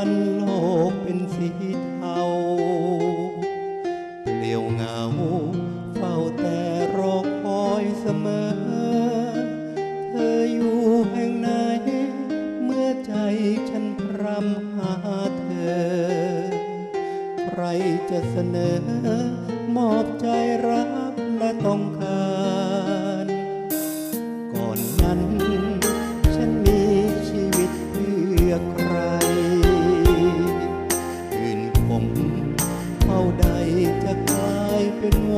านโลกเป็นสีเทาเปลี่ยวเงาเฝ้าแต่รอคอยเสมอ เธออยู่แห่งไหน เมื่อใจฉันพรำหาเธอ ใครจะเสนอ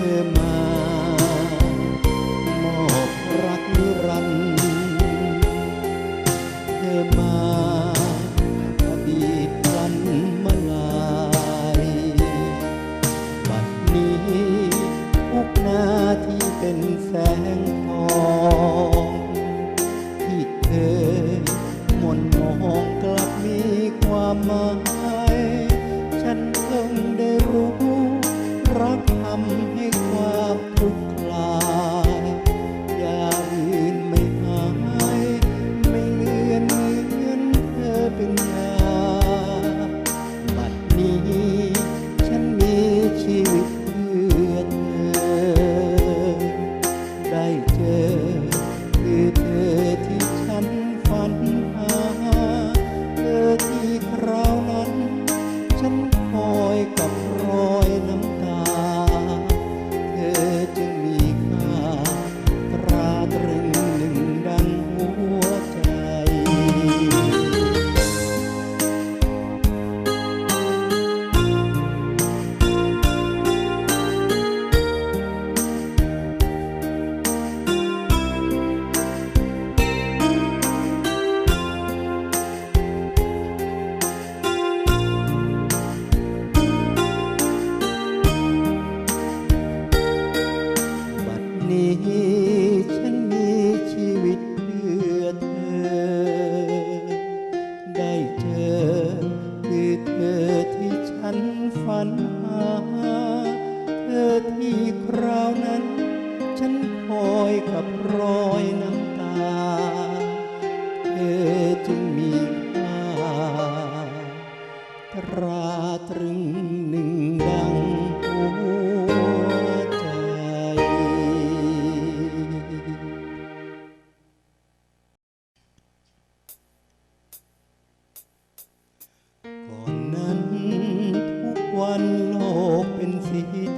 อมามอบรักนิรันดร์เธอมาอดีตรันมาลายบัดนี้อุกนาที่เป็นแสงทอง นี้ฉันมีชีวิตเพื่อเธอ ได้เจอคือเธอที่ฉันฝันหา เธอที่คราวนั้น ฉันคอยกับร 你